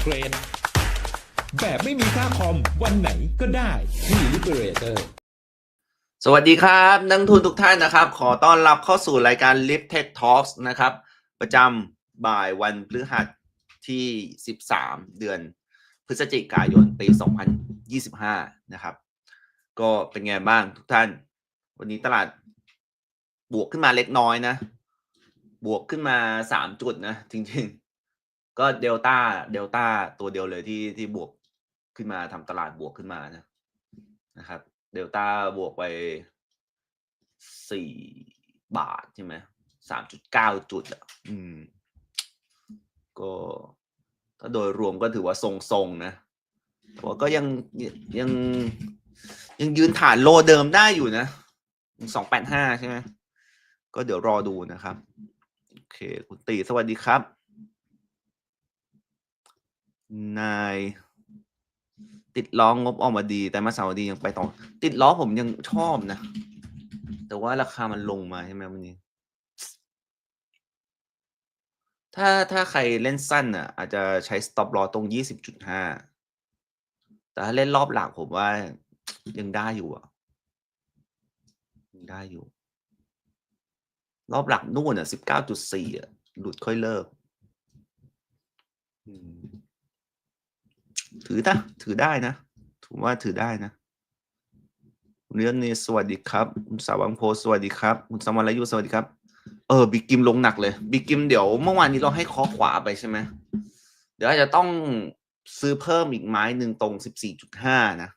เทรดแบบไม่มีค่าคอมวันไหนก็ได้ที่ Liberator สวัสดีครับนักทุนทุกท่านนะครับ ขอต้อนรับเข้าสู่รายการ Live Tech Talks นะครับ ประจำบ่ายวันพฤหัสที่ 13 เดือนพฤศจิกายนปี 2025 นะครับ ก็เป็นไงบ้างทุกท่าน วันนี้ตลาดบวกขึ้นมาเล็กน้อยนะ บวกขึ้นมา 3 จุดนะ จริง ก็เดลต้าเดลต้าตัวเดียวเลยที่ที่บวกขึ้นมาทำตลาดบวกขึ้นมานะนะครับเดลต้าบวกไปสี่บาทใช่ไหมสามจุดเก้าจุดอะอืม ก็ถ้าโดยรวมก็ถือว่าทรงๆนะแต่ว่าก็ยังยังยังยืนฐานโลเดิมได้อยู่นะสองแปดห้าใช่ไหมก็เดี๋ยวรอดูนะครับ โอเค คุณตีสวัสดีครับ นาย ติดล้องบออกมาดี แต่มาเสาร์ดียังไปต่อ ติดล้อผมยังชอบนะ แต่ว่าราคามันลงมาใช่ไหมวันนี้ ถ้าถ้าใครเล่นสั้นอะ อาจจะใช้ stop loss ตรงยี่สิบจุดห้าแต่ถ้าเล่นรอบหลักผมว่ายังได้อยู่อะยังได้อยู่ รอบหลักนู่นอะสิบเก้าจุดสี่อะหลุดค่อยเลิก อืม ถือนะถือได้นะถือว่าถือได้นะคุณเรื่องนี้สวัสดีครับคุณสาวังโพสวัสดีครับคุณสมรยุสวัสดีครับ เออบิ๊กกิมลงหนักเลยบิ๊กกิมเดี๋ยวเมื่อวานนี้เราให้คอขวาไปใช่ไหมเดี๋ยวอาจจะต้องซื้อเพิ่มอีกไม้หนึ่งตรงสิบสี่จุดห้านะ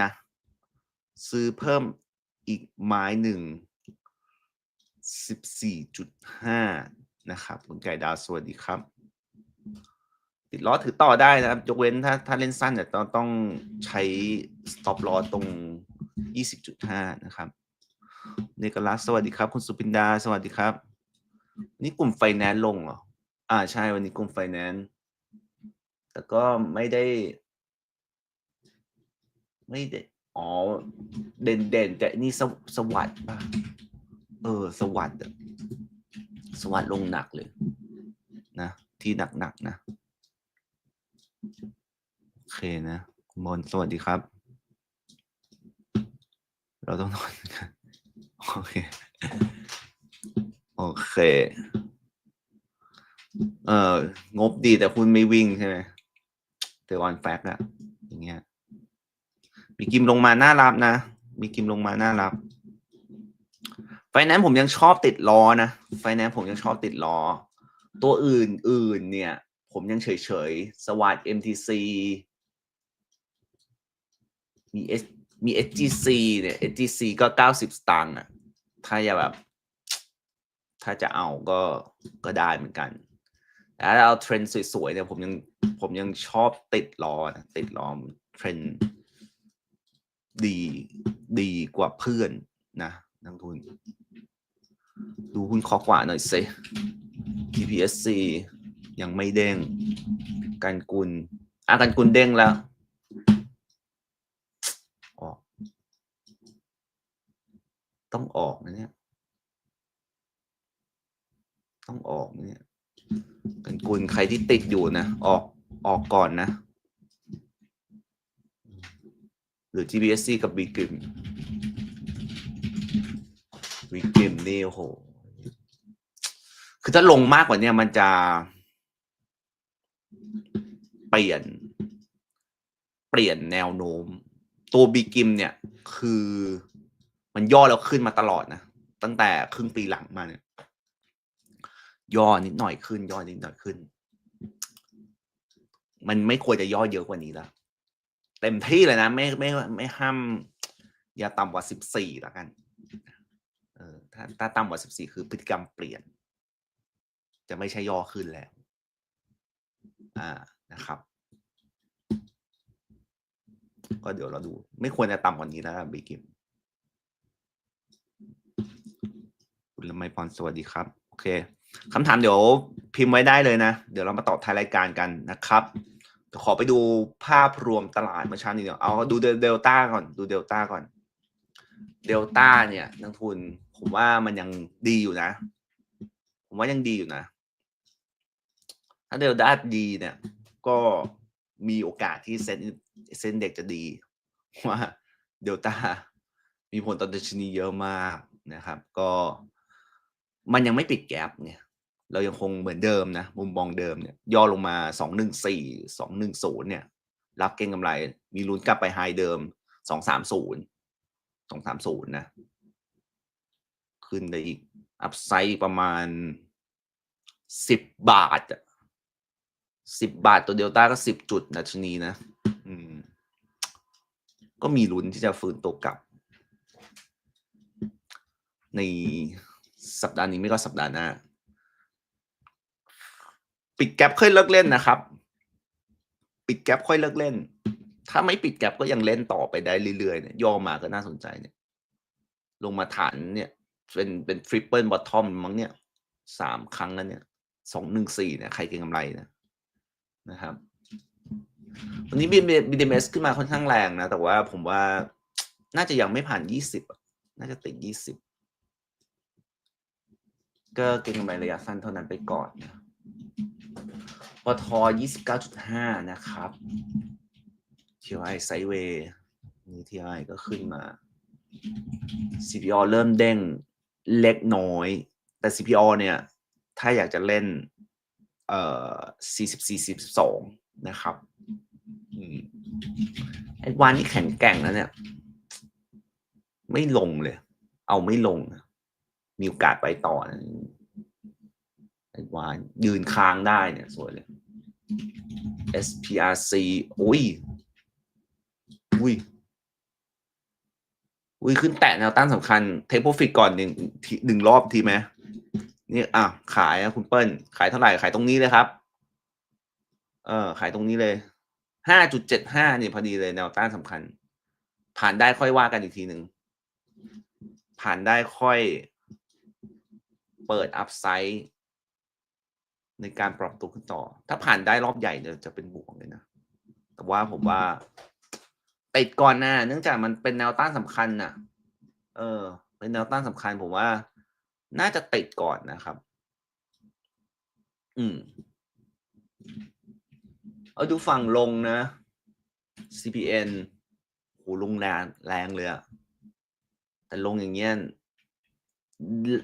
นะ ซื้อเพิ่มอีกไม้หนึ่งสิบสี่จุดห้านะครับคุณไก่ดาวสวัสดีครับ ติดล้อถือต่อได้นะครับ ยกเว้นถ้าถ้าเล่นสั้นเนี่ยต้องต้องใช้ stop loss ตรง 20.5 นะครับเนกลัสสวัสดีครับ คุณสุปินดา สวัสดีครับ นี่กลุ่มไฟแนนซ์ลงเหรอ อ่าใช่วันนี้กลุ่มไฟแนนซ์แต่ก็ไม่ได้ ไม่ได้ อ๋อ เด่นเด่นแต่นี่สวสวัสด์ป่ะ เออ สวัสด์สวัสด์ลงหนักเลย นะ ที่หนักๆนะ โอเคนะคุณมนต์สวัสดีครับ เราต้องนอนกันโอเค โอเค เอ่องบดีแต่คุณไม่วิ่งใช่ไหมเดี๋ยวออนแฟกอะอย่างเงี้ย มีกิมลงมาน่ารับนะ มีกิมลงมาน่ารับไฟแนนซ์ผมยังชอบติดล้อนะไฟแนนซ์ผมยังชอบติดล้อ ตัวอื่นอื่นเนี่ย ผมยังเฉยๆ สวัสด MTC มี S มี SGC เนี่ย SGC ก็เก้าสิบสตางค์อะ ถ้าจะแบบ ถ้าจะเอาก็ก็ได้เหมือนกัน แต่ถ้าเอาเทรนด์สวยๆเนี่ยผมยังผมยังชอบติดล้อนะติดล้อเทรนด์ดีดีกว่าเพื่อนนะนักทุน ดูหุ้นคอกว่าหน่อยสิ TPSC ยังไม่เด้ง กันกุลอะกันกุลเด้งแล้วออกต้องออกนะเนี่ย ต้องออกเนี่ย กันกุลใครที่ติดอยู่นะออกออกก่อนนะ หรือ GBSC กับ b ีกิมบีกิมนี่โอ้โหคือถ้าลงมากกว่านี้มันจะ เปลี่ยน เปลี่ยนแนวโน้ม ตัวบีกิมเนี่ยคือมันย่อแล้วขึ้นมาตลอดนะ ตั้งแต่ครึ่งปีหลังมาเนี่ย ย่อนิดหน่อยขึ้น ย่อนิดหน่อยขึ้น มันไม่ควรจะย่อเยอะกว่านี้แล้วเต็มที่เลยนะ ไม่ไม่ไม่ห้าม อย่าต่ำกว่าสิบสี่แล้วกันเออถ้าถ้าต่ำกว่าสิบสี่คือพฤติกรรมเปลี่ยน จะไม่ใช่ย่อขึ้นแล้ว อ่านะครับ ก็เดี๋ยวเราดู ไม่ควรจะต่ำกว่านี้แล้วบีกิมคุณละไมพรสวัสดีครับ โอเคคำถามเดี๋ยวพิมพ์ไว้ได้เลยนะ เดี๋ยวเรามาตอบท้ายรายการกันนะครับขอไปดูภาพรวมตลาดเมื่อเช้านี้เดี๋ยวเอาดูเดลต้าก่อนดูเดลต้าก่อนเดลต้าเนี่ยนักทุน ผมว่ามันยังดีอยู่นะ ผมว่ายังดีอยู่นะ ถ้าเดลต้าดีเนี่ย ก็มีโอกาสที่เซ็นเซ็นเด็กจะดี ว่าเดลต้ามีผลต่อดัชนีเยอะมากนะครับ ก็มันยังไม่ปิดแกลบเนี่ย เรายังคงเหมือนเดิมนะมุมมองเดิมเนี่ย ย่อลงมาสองหนึ่งสี่สองหนึ่งศูนย์เนี่ย รับเก็งกำไร มีลุ้นกลับไปไฮเดิมสองสามศูนย์สองสามศูนย์นะ ขึ้นได้อีก อัพไซด์ประมาณสิบบาทอะ สิบบาทตัวเดลต้าก็สิบจุดนะชนีนะอืม ก็มีลุ้นที่จะฟื้นตัวกลับ ในสัปดาห์นี้ไม่ก็สัปดาห์หน้า ปิดแกลบค่อยเลิกเล่นนะครับ ปิดแกลบค่อยเลิกเล่น ถ้าไม่ปิดแกลบก็ยังเล่นต่อไปได้เรื่อยๆเนี่ยย่อมาก็น่าสนใจเนี่ย ลงมาฐานเนี่ย เป็นเป็นทริปเปิลบอททอมมั้งเนี่ยสามครั้งแล้วเนี่ยสองหนึ่งสี่เนี่ยใครเก็งกำไรนะ นะครับวันนี้ BDMs ขึ้นมาค่อนข้างแรงนะ แต่ว่าผมว่าน่าจะยังไม่ผ่านยี่สิบน่าจะติดยี่สิบก็เก็งกำไรระยะสั้นเท่านั้นไปก่อนนะปทยี่สิบเก้าจุดห้านะครับ TI ไซเวย์นี่ TI ก็ขึ้นมา CPO เริ่มเด้งเล็กน้อย แต่ CPO เนี่ย ถ้าอยากจะเล่น เอ่อ44 42นะครับไอ้วานนี่แข็งแกร่งแล้วเนี่ย ไม่ลงเลย เอาไม่ลง มีโอกาสไปต่อนะไอ้วานยืนค้างได้เนี่ย สวยเลย SPRC อุ้ย อุ้ย อุ้ย ขึ้นแตะแนวต้านสำคัญ เทปโปรฟิตก่อนหนึ่งหนึ่งรอบทีไหม นี่อะขายนะคุณเปิ้ลขายเท่าไหร่ขายตรงนี้เลยครับ เออขายตรงนี้เลยห้าจุดเจ็ดห้าเนี่ยพอดีเลยแนวต้านสำคัญ ผ่านได้ค่อยว่ากันอีกทีหนึ่งผ่านได้ค่อยเปิดอัพไซด์ในการปรับตัวขึ้นต่อ ถ้าผ่านได้รอบใหญ่เนี่ยจะเป็นบวกเลยนะ แต่ว่าผมว่าติดก่อนนะเนื่องจากมันเป็นแนวต้านสำคัญน่ะ เออ เป็นแนวต้านสำคัญผมว่า น่าจะติดก่อนนะครับ อืม เอาดูฝั่งลงนะ CPN โหลงแรงแรงเลยอะแต่ลงอย่างเงี้ย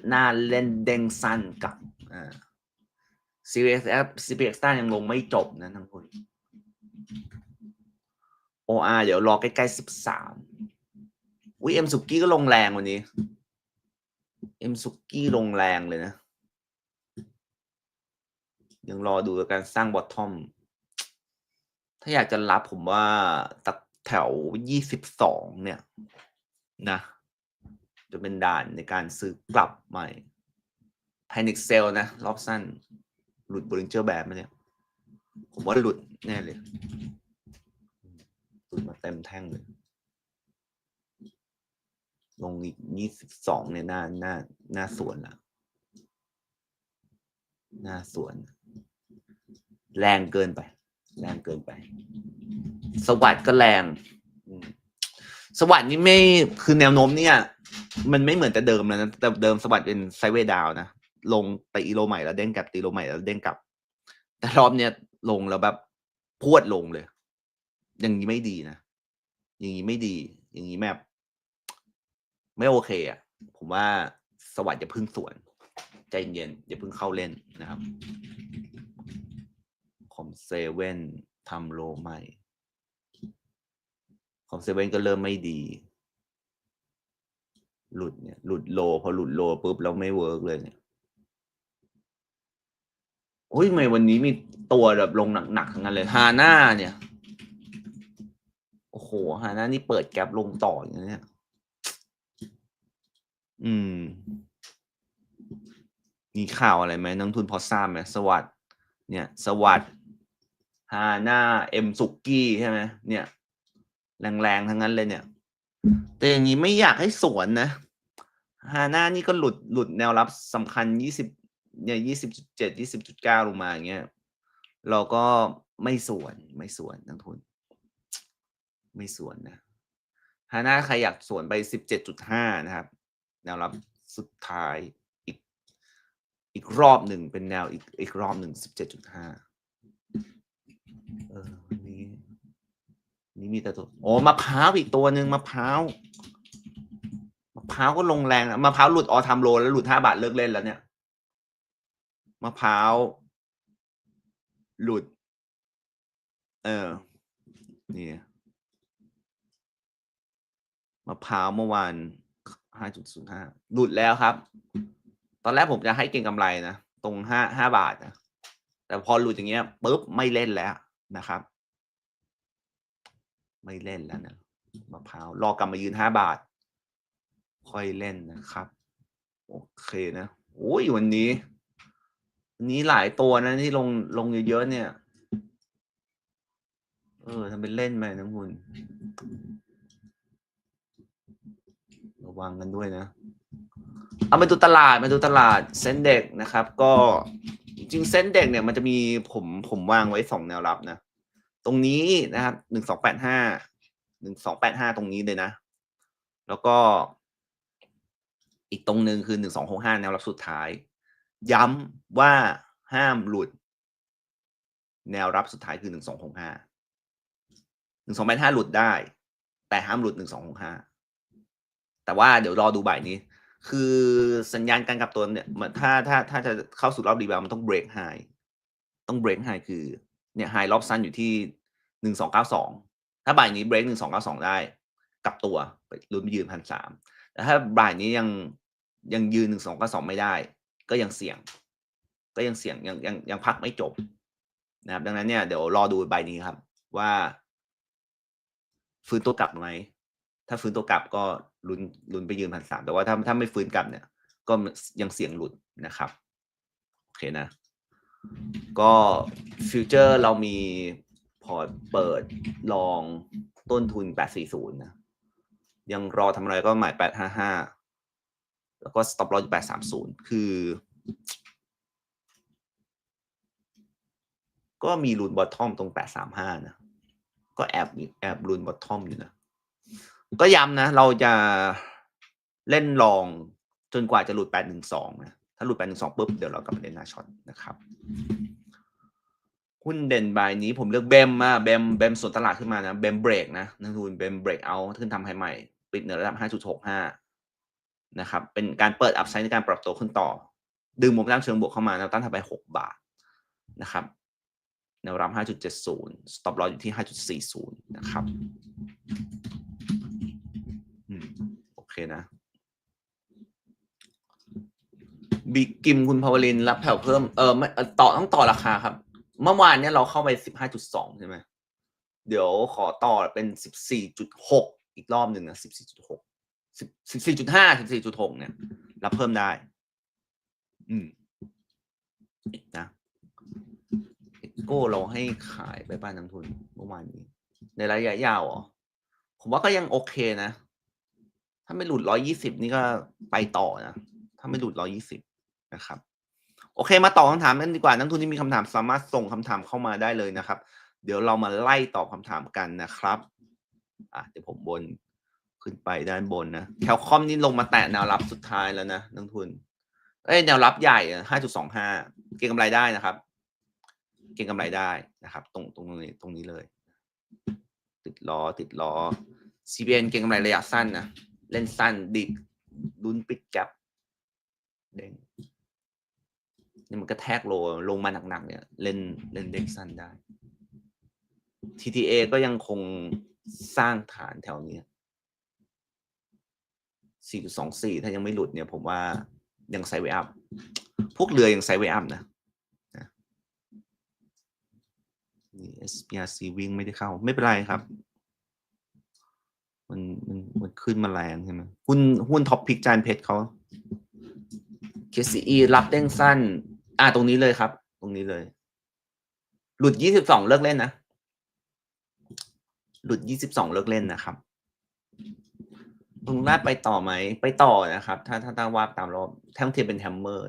หน้าเล่นเด้งสั้นกับอ่า CPXF CPX ต้ายังลงไม่จบนะทั้งคน OR เดี๋ยวรอใกล้ๆสิบสามวิเอ็มสุกี้ก็ลงแรงวันนี้ เอ็มสุกี้ลงแรงเลยนะ ยังรอดูการสร้างบอททอม ถ้าอยากจะรับผมว่าตักแถวยี่สิบสองเนี่ย นะ จะเป็นด่านในการซื้อกลับใหม่ Panic Sell นะ รอบสั้น หลุดบริงเจอร์แบบมาเนี่ย ผมว่าหลุดแน่เลย หลุดมาเต็มแท่งเลย ลงอีกยี่สิบสองเนี่ยหน้าหน้าหน้าสวนละหน้าสวน แรงเกินไป แรงเกินไป สวัสด์ก็แรงสวัสด์นี่ไม่คือแนวโน้มเนี่ย มันไม่เหมือนแต่เดิมแล้วนะแต่เดิมสวัสด์เป็นไซเวดาวน์นะลงตีโลใหม่แล้วเด้งกลับตีโลใหม่แล้วเด้งกลับ แต่รอบเนี้ยลงแล้วแบบพวดลงเลย อย่างนี้ไม่ดีนะอย่างนี้ไม่ดี อย่างนี้แบบ ไม่โอเคอะผมว่าสวัสดิ์อย่าพึ่งสวน ใจเย็นอย่าพึ่งเข้าเล่นนะครับคอมเซเว่นทำโลใหม่คอมเซเว่นก็เริ่มไม่ดี หลุดเนี่ย หลุดโล พอหลุดโลปุ๊บแล้วไม่เวิร์กเลยเนี่ยโอ้ยทำไมวันนี้มีตัวแบบลงหนักๆทั้งนั้นเลยฮาน่าเนี่ย โอ้โหฮาน่านี่เปิดแกลบลงต่ออย่างเนี้ย อืม มีข่าวอะไรไหมนักทุนพอทราบไหมสวัสดเนี่ย สวัสดฮาน่าเอ็มสุกี้ใช่ไหมเนี่ย แรงๆทั้งนั้นเลยเนี่ย แต่อย่างนี้ไม่อยากให้สวนนะฮาน่านี่ก็หลุดหลุดแนวรับสำคัญยี่สิบเนี่ยยี่สิบจุดเจ็ดยี่สิบจุดเก้าลงมาอย่างเงี้ยเราก็ไม่สวนไม่สวนนักทุน ไม่สวนนะฮาน่าใครอยากสวนไปสิบเจ็ดจุดห้านะครับ แนวรับสุดท้ายอีกอีกรอบหนึ่งเป็นแนวอีกอีกรอบหนึ่งสิบเจ็ดจุดห้าเออวันนี้นี่มีแต่ตัวโอ้มะพร้าวอีกตัวหนึ่งมะพร้าวมะพร้าวก็ลงแรงนะมะพร้าวหลุดออทามโลแล้วหลุดห้าบาทเลิกเล่นแล้วเนี่ยมะพร้าวหลุด เออนี่มะพร้าวเมื่อวาน ห้าจุดศูนย์ห้าหลุดแล้วครับ ตอนแรกผมจะให้เก็งกำไรนะ ตรงห้าห้าบาทนะ แต่พอหลุดอย่างเงี้ยปุ๊บไม่เล่นแล้วนะครับ ไม่เล่นแล้วนะมะพร้าวรอกลับมายืนห้าบาท ค่อยเล่นนะครับ โอเคนะโอ้ยวันนี้วันนี้หลายตัวนะที่ลงลงเยอะๆเนี่ย เออทำเป็นเล่นไปนะคุณ ระวังกันด้วยนะ เอามาดูตลาดมาดูตลาดเซ็นเด็กนะครับ ก็จริงเซ็นเด็กเนี่ยมันจะมีผมผมวางไว้สองแนวรับนะ ตรงนี้นะครับหนึ่งสองแปดห้าหนึ่งสองแปดห้าตรงนี้เลยนะ แล้วก็อีกตรงหนึ่งคือหนึ่งสองหกห้าแนวรับสุดท้าย ย้ำว่าห้ามหลุด แนวรับสุดท้ายคือหนึ่งสองหกห้าหนึ่งสองแปดห้าหลุดได้ แต่ห้ามหลุดหนึ่งสองหกห้า แต่ว่าเดี๋ยวรอดูบ่ายนี้ คือสัญญาณการกลับตัวเนี่ยมันถ้าถ้าถ้าจะเข้าสู่รอบรีบาวมันต้องเบรกไฮต้องเบรกไฮคือเนี่ยไฮรอบสั้นอยู่ที่หนึ่งสองเก้าสองถ้าบ่ายนี้เบรกหนึ่งสองเก้าสองได้กลับตัวไปลุ้นยืนพันสามแต่ถ้าบ่ายนี้ยังยังยืนหนึ่งสองเก้าสองไม่ได้ ก็ยังเสี่ยง ก็ยังเสี่ยงยังยังยังพักไม่จบนะครับ ดังนั้นเนี่ยเดี๋ยวรอดูใบนี้ครับ ว่า ฟื้นตัวกลับไหมถ้าฟื้นตัวกลับก็ ลุ้นลุ้นไปยืนพันสามแต่ว่าถ้าถ้าไม่ฟื้นกลับเนี่ย ก็ยังเสี่ยงหลุดนะครับ โอเคนะ ก็ฟิวเจอร์เรามีพอร์ตเปิดลองต้นทุน 840 นะ ยังรอทำอะไรก็หมาย 855 แล้วก็ stop loss อยู่830 คือ ก็มีรุนบอททอมตรง 835 นะ ก็แอบแอบรุนบอททอมอยู่นะ ก็ย้ำนะ เราจะเล่นลองจนกว่าจะหลุด 812 นะ ถ้าหลุด 812ปุ๊บ เดี๋ยวเรากลับมาเล่นหน้าช็อตนะครับหุ้นเด่นบายนี้ผมเลือกเบมมาเบมเบมส่วนตลาดขึ้นมานะเบมเบรกนะนักทุนเบมเบรกเอาขึ้นทำให้ใหม่ ปิดเหนือระดับ 5.65 นะครับ เป็นการเปิดอัพไซด์ในการปรับตัวขึ้นต่อ ดึงโมเมนตัมเชิงบวกเข้ามาแนวต้านถัดไป 6 บาทนะครับแนวรับ 5.70 stop loss อยู่ที่ 5.40 นะครับอืมโอเค นะบิกกิมคุณพาวลินรับแผ่วเพิ่มเออไม่ต่อต่อต้องต่อราคาครับ เมื่อวานเนี่ยเราเข้าไป15.2ใช่ไหมเดี๋ยวขอต่อเป็น14.6อีกรอบหนึ่งนะ14.6 14.5 14.6เนี่ย รับเพิ่มได้ อืมนะเอ็กโก้เราให้ขายไปบ้านนักทุนเมื่อวานนี้ ในระยะยาวเหรอผมว่าก็ยังโอเคนะ ถ้าไม่หลุดร้อยี่สิบนี่ก็ไปต่อนะ ถ้าไม่หลุดร้อยี่สิบนะครับ โอเคมาตอบคำถามกันดีกว่า นักทุนที่มีคำถามสามารถส่งคำถามเข้ามาได้เลยนะครับ เดี๋ยวเรามาไล่ตอบคำถามกันนะครับอะเดี๋ยวผมบนขึ้นไปด้านบนนะแคลคอมนี่ลงมาแตะแนวรับสุดท้ายแล้วนะนักทุน เอ้ยแนวรับใหญ่ห้าจุดสองห้าเก็งกำไรได้นะครับ เก็งกำไรได้นะครับ ตรงตรงนี้ตรงนี้เลย ติดล้อติดล้อ CBN เก็งกำไรระยะสั้นนะ เล่นสั้นดิดลุ้นปิดแกลบเด้งนี่มันก็แทกโลลงมาหนักๆเนี่ยเล่นเล่นเด้งสั้นได้ TTA ก็ยังคงสร้างฐานแถวนี้ 4.24 ถ้ายังไม่หลุดเนี่ย ผมว่ายังไซเวอัพ พวกเรือยังไซเวอัพนะนะนี่ SPRC วิ่งไม่ได้เข้า ไม่เป็นไรครับ มันมันมันขึ้นมาแรงใช่ไหมหุ้นหุ้นท็อปพิกจานเพชรเขา KCE รับเด้งสั้น อ่าตรงนี้เลยครับ ตรงนี้เลย หลุด22เลิกเล่นนะ หลุด22เลิกเล่นนะครับตรงลาดไปต่อไหม ไปต่อนะครับ ถ้าถ้าตั้งว่าตามรอบแทั้งเทียบเป็นแฮมเมอร์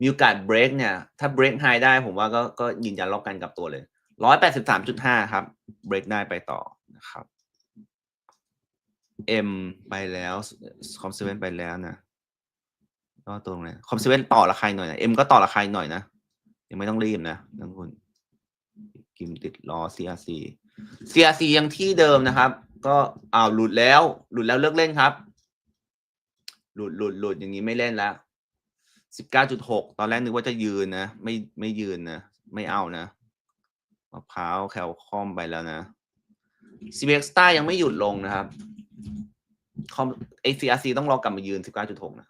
มีโอกาสเบรกเนี่ย ถ้าเบรกไฮได้ผมว่าก็ก็ยืนยันรอบกันกับตัวเลย183.5ครับ เบรกได้ไปต่อนะครับ M ไปแล้วคอมเซเว่นไปแล้วนะก็ตรงไหนคอมเซเว่นต่อราคาหน่อยนะเอ็มก็ต่อราคาหน่อยนะยังไม่ต้องรีบนะนักลงทุนกิมติดรอ CRC CRC ยังที่เดิมนะครับ ก็อ้าวหลุดแล้ว หลุดแล้วเลิกเล่นครับ หลุดหลุดหลุดอย่างนี้ไม่เล่นแล้วสิบเก้าจุดหกตอนแรกนึกว่าจะยืนนะไม่ไม่ยืนนะไม่เอานะมะพร้าวแคลคอมไปแล้วนะ c b x ต้ายังไม่หยุดลงนะครับ คอม ACRC ต้องรอกลับมายืนสิบเก้าจุดหกนะ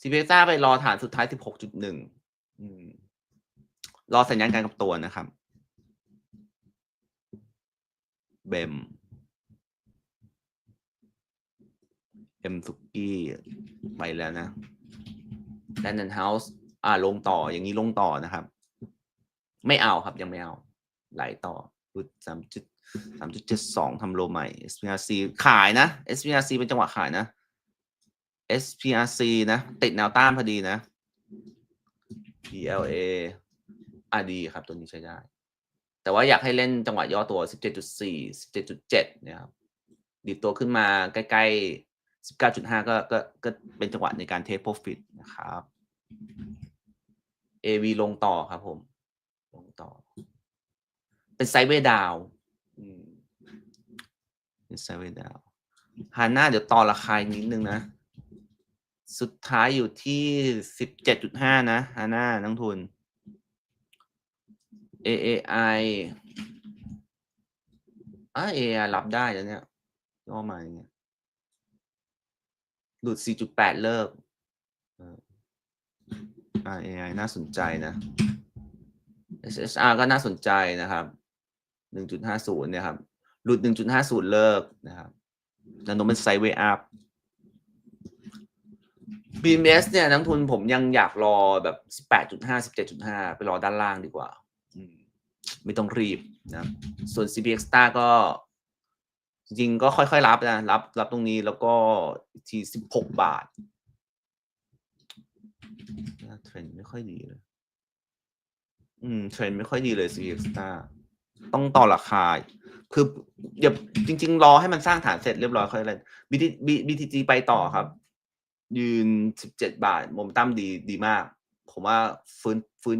c b x ต้าไปรอฐานสุดท้ายสิบหกจุดหนึ่งรอสัญญาณการกับตัวนะครับเบมเอ็มสุกี้ไปแล้วนะแลนด์เฮาส์อ่าลงต่ออย่างนี้ลงต่อนะครับ ไม่เอาครับยังไม่เอา ไหลต่อจุดสามจุด เจ็ดสองทำโลใหม่ SPRC ขายนะ SPRC เป็นจังหวะขายนะ SPRC นะ ติดแนวต้านพอดีนะ PLA อะดีครับ ตัวนี้ใช้ได้ แต่ว่าอยากให้เล่นจังหวะย่อตัว 17.4 17.7นี่ยครับ ดีดตัวขึ้นมาใกล้ๆ 19.5 ก็ก็ก็เป็นจังหวะในการเทคโปรฟิตนะครับ AV ลงต่อครับผม ลงต่อ เป็นไซด์เวย์ดาว เซเวย์ดาวฮาน่าเดี๋ยวต่อราคาอีกนิดนึงนะ สุดท้ายอยู่ที่17.5นะฮาน่านักทุน AAI อะ AAI รับได้แล้วเนี่ยย่อมาอย่างเงี้ยหลุด 4.8 เลิกอ่า AI น่าสนใจนะ SSR ก็น่าสนใจนะครับ 1.50เนี่ยครับ หลุด1.50เลิกนะครับแนวโน้มเป็นไซด์เวย์อัพ BMS เนี่ยนักทุนผมยังอยากรอแบบ18.5 17.5ไปรอด้านล่างดีกว่า ไม่ต้องรีบนะ ส่วน CPX Star ก็ จริงก็ค่อยๆรับนะ รับรับตรงนี้แล้วก็อีกที16บาทเทรนไม่ค่อยดีเลย อืม เทรนไม่ค่อยดีเลย CPX Star ต้องต่อราคา คือเดี๋ยวจริง ๆ รอให้มันสร้างฐานเสร็จเรียบร้อยค่อยเล่น BT BTG ไปต่อครับ ยืน17บาทมเมตั้มดีดีมาก ผมว่าฟื้นฟื้น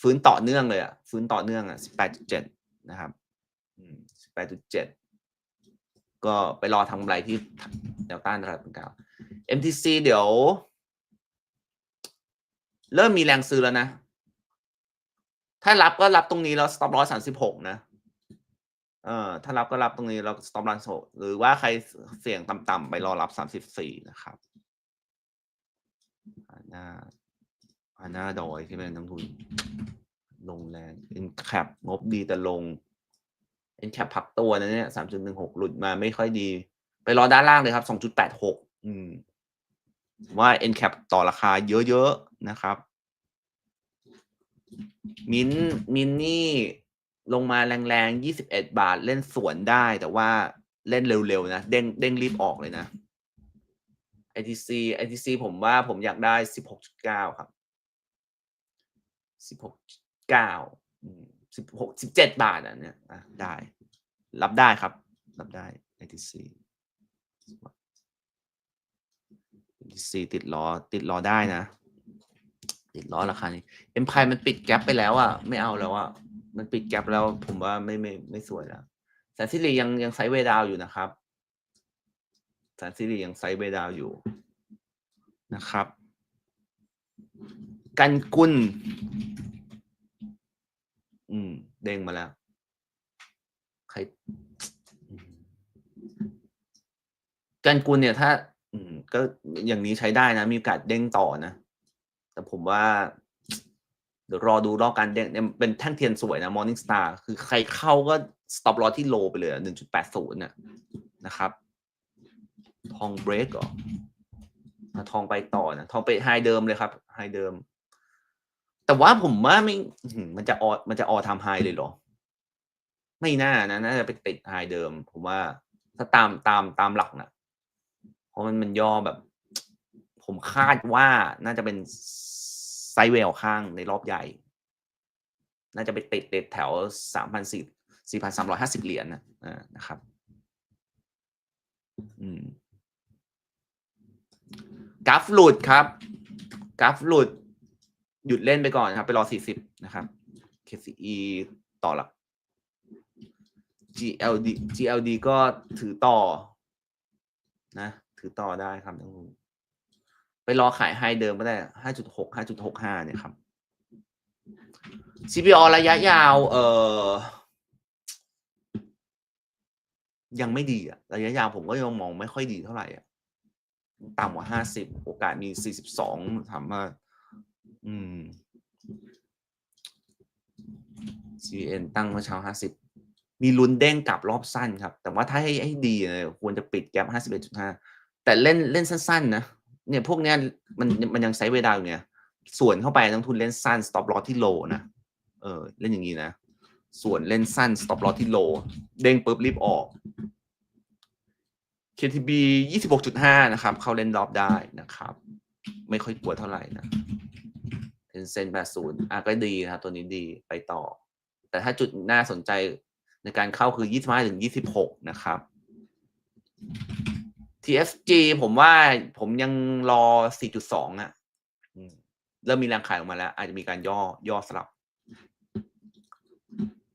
ฟื้นต่อเนื่องเลยอะ ฟื้นต่อเนื่องอะ18.7นะครับอืม18.7ก็ไปรอทำกำไรที่แนวต้านระดับกลาง MTC เดี๋ยว เริ่มมีแรงซื้อแล้วนะ ถ้ารับก็รับตรงนี้แล้ว stop loss 36นะเอ่อถ้ารับก็รับตรงนี้แล้ว stop loss หรือว่าใครเสี่ยงต่ำๆไปรอรับ34นะครับหาหน้าหาหน้าดอยที่เป็นนักทุน ลงแรง Encap งบดีแต่ลง Encap พักตัวนะเนี่ย3.16หนึ่งหกหลุดมาไม่ค่อยดี ไปรอด้านล่างเลยครับ2.86อืมว่า Encap ต่อราคาเยอะ ๆ นะครับ มินมินนี่ลงมาแรงๆ21บเอ็ดบาทเล่นสวนได้ แต่ว่าเล่นเร็วๆนะ เด้งเด้งรีบออกเลยนะ ITC ITC ผมว่าผมอยากได้16.9ครับ16.9อืม16 17บาทอะเนี่ยอะได้ รับได้ครับ รับได้ ITC ITC ติดล้อติดล้อได้นะ ติดล้อราคานี้เอ็มพายมันปิดแกลบไปแล้วอะไม่เอาแล้วอะมันปิดแกลบแล้ว ผมว่าไม่ไม่ไม่สวยแล้วแสนสิริยังยังไซด์เวย์ดาวอยู่นะครับแสนสิริยังไซด์เวย์ดาวอยู่นะครับ กันกุลอืม เด้งมาแล้ว ใครอืมกันกุลเนี่ยถ้า อืม ก็อย่างนี้ใช้ได้นะ มีโอกาสเด้งต่อนะ แต่ผมว่าเดี๋ยวรอดูรอบการเด้งเนี่ยเป็นแท่งเทียนสวยนะ Morning Star คือใครเข้าก็ stop loss ที่โลไปเลยหนึ่งจุดแปดศูนย์นะนะครับ ทองเบรกเหรอทองไปต่อนะทองไปไฮเดิมเลยครับไฮเดิม แต่ว่าผมว่าไม่มันจะออมันจะออทำไฮเลยเหรอ ไม่น่านะน่าจะไปติดไฮเดิม ผมว่าถ้าตามตามตามหลักนะเพราะมันมันย่อแบบ ผมคาดว่าน่าจะเป็นไซเวลข้างในรอบใหญ่ น่าจะไปติดติดแถวสามพันสี่สี่พันสามร้อยห้าสิบเหรียญนะอ่านะครับ อืมกราฟหลุดครับ กราฟหลุด หยุดเล่นไปก่อนครับ ไปรอ40นะครับ KCE ต่อหละ GLD GLD ก็ถือต่อ นะ ถือต่อได้ครับทั้งคู่ ไปรอขายไฮเดิมก็ได้5.6 5.65เนี่ยครับ CPO ระยะยาว เออยังไม่ดีอะระยะยาวผมก็ยังมองไม่ค่อยดีเท่าไหร่อะต่ำกว่าห้าสิบโอกาสมีสี่สิบสองถามว่าอืม CN ตั้งเมื่อเช้าห้าสิบมีลุ้นเด้งกลับรอบสั้นครับ แต่ว่าถ้าให้ให้ดีเนี่ยควรจะปิดแกลบห้าสิบเอ็ดจุดห้าแต่เล่นเล่นสั้นๆนะ เนี่ยพวกเนี้ยมันมันยังใช้เวลาอยู่เนี่ยส่วนเข้าไปต้องทุนเล่นสั้น stop loss ที่โลนะเออเล่นอย่างนี้นะส่วนเล่นสั้น stop loss ที่โลเด้งปุ๊บรีบออก KTB 26.5 นะครับ เข้าเล่นรอบได้นะครับ ไม่ค่อยกลัวเท่าไหร่นะ Tencent 80อะก็ดีนะครับ ตัวนี้ดีไปต่อ แต่ถ้าจุดน่าสนใจในการเข้าคือ 25ถึง26 นะครับ TFG ผมว่าผมยังรอ 4.2อะอืมเริ่มมีแรงขายออกมาแล้ว อาจจะมีการย่อย่อสลับ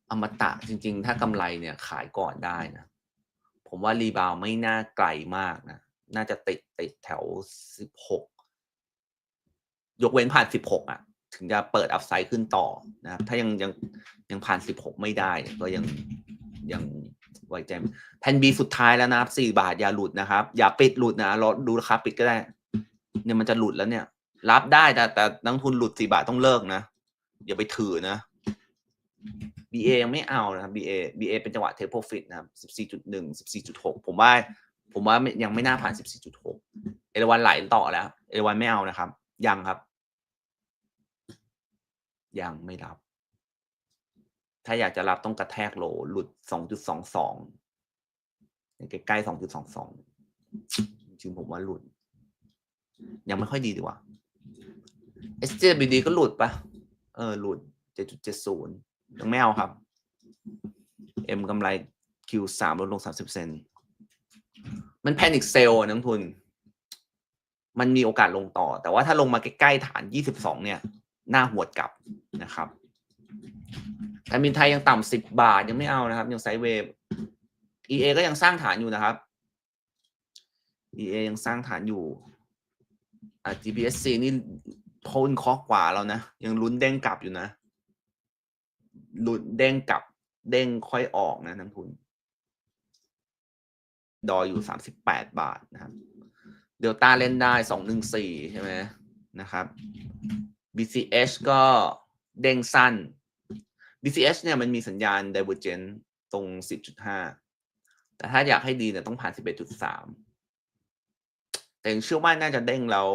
อมตะจริง ๆ ถ้ากำไรเนี่ยขายก่อนได้นะ ผมว่ารีบาวไม่น่าไกลมากนะ น่าจะติดติดแถว 16 ยกเว้นผ่าน 16 อะ ถึงจะเปิดอัพไซด์ขึ้นต่อนะครับ ถ้ายังยังยังผ่าน 16 ไม่ได้ก็ยังยัง ไว้ใจมแผ่นบีสุดท้ายแล้วนะครับ4บาทอย่าหลุดนะครับ อย่าปิดหลุดนะรอดูราคาปิดก็ได้ เนี่ยมันจะหลุดแล้วเนี่ย รับได้แต่แต่นักทุนหลุด4บาทต้องเลิกนะอย่าไปถือนะ BA ยังไม่เอานะครับ BA BA เป็นจังหวะเทปโปรฟิตนะครับ14.1 14.6 ผมว่า ผมว่ายังไม่น่าผ่าน 14.6 เอราวันไหลต่อแล้ว เอราวันไม่เอานะครับ ยังครับ ยังไม่รับ ถ้าอยากจะรับต้องกระแทกโลหลุด 2.22ใกล้ๆ2.22 จริงผมว่าหลุด ยังไม่ค่อยดีดีกว่า SJBD ก็หลุดปะเออ หลุด 7.70 ยังไม่เอาครับ M กำไร Q3 ลดลง 30 เซน มันแพนิคเซลนักทุน มันมีโอกาสลงต่อ แต่ว่าถ้าลงมาใกล้ๆฐาน 22 เนี่ย หน้าหวดกลับนะครับ การบินไทยยังต่ำ10บบาทยังไม่เอานะครับ ยังไซเวฟ EA ก็ยังสร้างฐานอยู่นะครับ EA ยังสร้างฐานอยู่อ่า GPSC นี่โทนคอกกว่าแล้วนะ ยังลุ้นเด้งกลับอยู่นะลุดเด้งกลับ เด้งค่อยออกนะนักทุน ดออยู่สามสิบแปดบาทนะครับเดลต้าเล่นได้สองหนึ่งสี่ใช่ไหมนะครับ BCH ก็เด้งสั้น BCH เนี่ยมันมีสัญญาณ divergent ตรงสิบจุดห้าแต่ถ้าอยากให้ดีเนี่ยต้องผ่านสิบเอ็ดจุดสามแต่ยังเชื่อว่าน่าจะเด้งแล้ว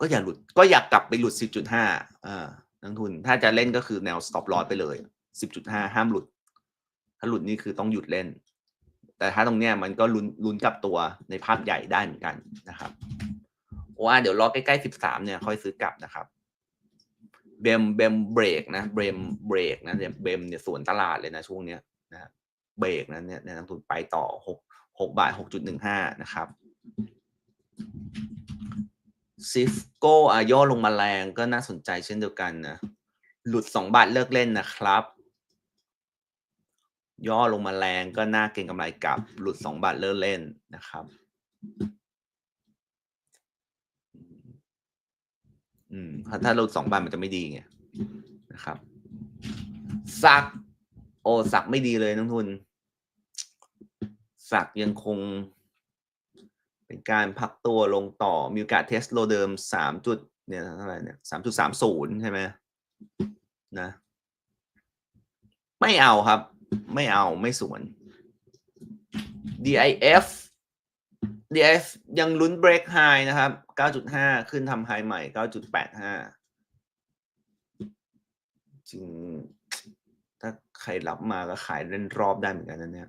ก็อย่าหลุด ก็อยากกลับไปหลุด 10.5อ่านักทุน ถ้าจะเล่นก็คือแนว stop loss ไปเลย 10.5 ห้ามหลุด ถ้าหลุดนี่คือต้องหยุดเล่น แต่ถ้าตรงเนี้ยมันก็ลุ้นลุ้นกับตัวในภาพใหญ่ได้เหมือนกันนะครับโอ้อะเดี๋ยวรอใกล้ๆ 13 เนี่ยค่อยซื้อกลับนะครับ เบมเบมเบรกนะเบมเบรกนะเบมเนี่ยสวนตลาดเลยนะช่วงเนี้ยนะเบรกนะเนี่ยนักทุนไปต่อ6 6บาท6.15นะครับซิฟโก้อาย่อลงมาแรงก็น่าสนใจเช่นเดียวกันนะหลุดสองบาทเลิกเล่นนะครับ ย่อลงมาแรงก็น่าเก็งกำไรกลับ หลุดสองบาทเลิกเล่นนะครับ อืมถ้าถ้าหลุดสองบาทมันจะไม่ดีไงนะครับสัก โอ้สักไม่ดีเลยนักทุน สักยังคง เป็นการพักตัวลงต่อมีโอกาสเทสโลเดิมสามจุดเนี่ยเท่าไหร่เนี่ยสามจุดสามศูนย์ใช่ไหมนะ ไม่เอาครับ ไม่เอาไม่สวน DIF DIF ยังลุ้น break high นะครับ 9.5 ขึ้นทำ high ใหม่ 9.85 จริง ถ้าใครรับมาก็ขายเล่นรอบได้เหมือนกันนะเนี่ย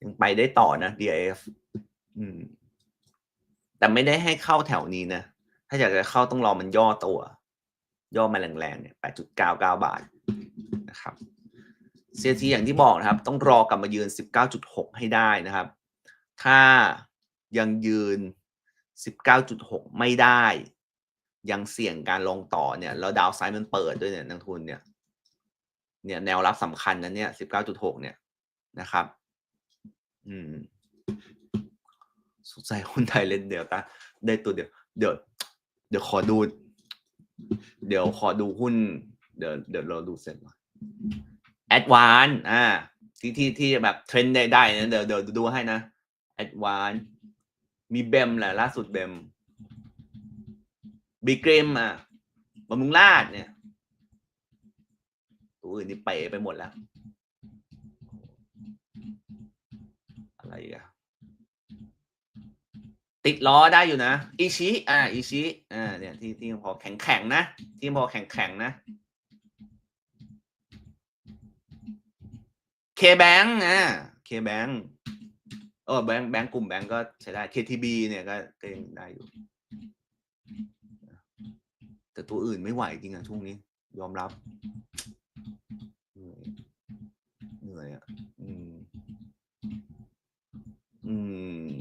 ยังไปได้ต่อนะ DIF อืม แต่ไม่ได้ให้เข้าแถวนี้นะ ถ้าอยากจะเข้าต้องรอมันย่อตัว ย่อมาแรงๆเนี่ย 8.99 บาทนะครับ CAT อย่างที่บอกนะครับ ต้องรอกลับมายืน 19.6 ให้ได้นะครับ ถ้า ยังยืน 19.6 ไม่ได้ ยังเสี่ยงการลงต่อเนี่ย แล้วดาวไซด์มันเปิดด้วยเนี่ยนักทุนเนี่ย เนี่ยแนวรับสำคัญนะเนี่ย 19.6 เนี่ยนะครับ อืมสงสัยคนไทยเล่นเดลต้าได้ตัวเดียว เดี๋ยว เดี๋ยวขอดู เดี๋ยวขอดูหุ้น เดี๋ยวเดี๋ยวเราดูเสร็จก่อนแอดวานอ่าที่ที่ที่แบบเทรนด์ได้ได้นะเดี๋ยวเดี๋ยวดูให้นะแอดวาน มีเบมแหละล่าสุดเบมบีเกรมอะบำรุงราชเนี่ยตัวอื่นนี่เป๋ไปหมดแล้ว อะไรอีกอะติดล้อได้อยู่นะอีชิอ่าอีชิอ่าเนี่ยที่ที่พอแข็งแข็งนะ ที่พอแข็งแข็งนะเคแบงอ่าเคแบง เออแบงแบงกลุ่มแบงก็ใช้ได้ KTB เนี่ยก็ก็ยังได้อยู่ แต่ตัวอื่นไม่ไหวจริงอะช่วงนี้ ยอมรับ เหนื่อยเหนื่อยอะอืม อืม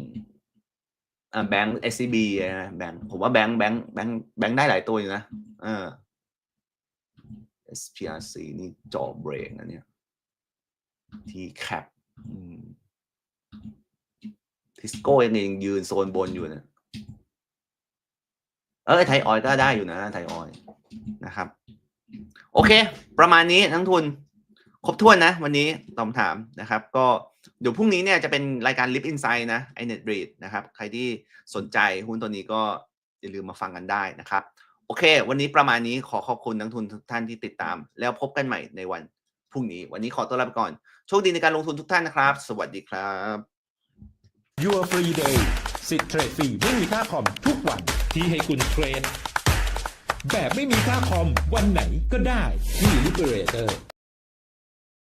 อ่าแบงก์ SCB นะแบงก์ผมว่าแบงก์แบงก์แบงก์แบงก์ได้หลายตัวอยู่นะเออ SPRC นี่จอเบรกนะเนี่ยทีแคป ทิสโก้ยังยังยืนโซนบนอยู่นะเออไทยออยก็ได้อยู่นะไทยออยนะครับ โอเค ประมาณนี้ทั้งทุน ครบถ้วนนะ วันนี้ตอบถามนะครับ ก็เดี๋ยวพรุ่งนี้เนี่ยจะเป็นรายการ Lip Insight นะ i n e t Read นะครับ ใครที่สนใจหุ้นตัวนี้ก็อย่าลืมมาฟังกันได้นะครับ โอเค วันนี้ประมาณนี้ขอขอบคุณนักทุนทุกท่านที่ติดตาม แล้วพบกันใหม่ในวันพรุ่งนี้ วันนี้ขอตัวลาไปก่อน โชคดีในการลงทุนทุกท่านนะครับ สวัสดีครับ Your Free Day สิทธิ์เทรดฟรีไม่มีค่าคอมทุกวันที่ให้คุณเทรด แบบไม่มีค่าคอมวันไหนก็ได้ที่ Liberator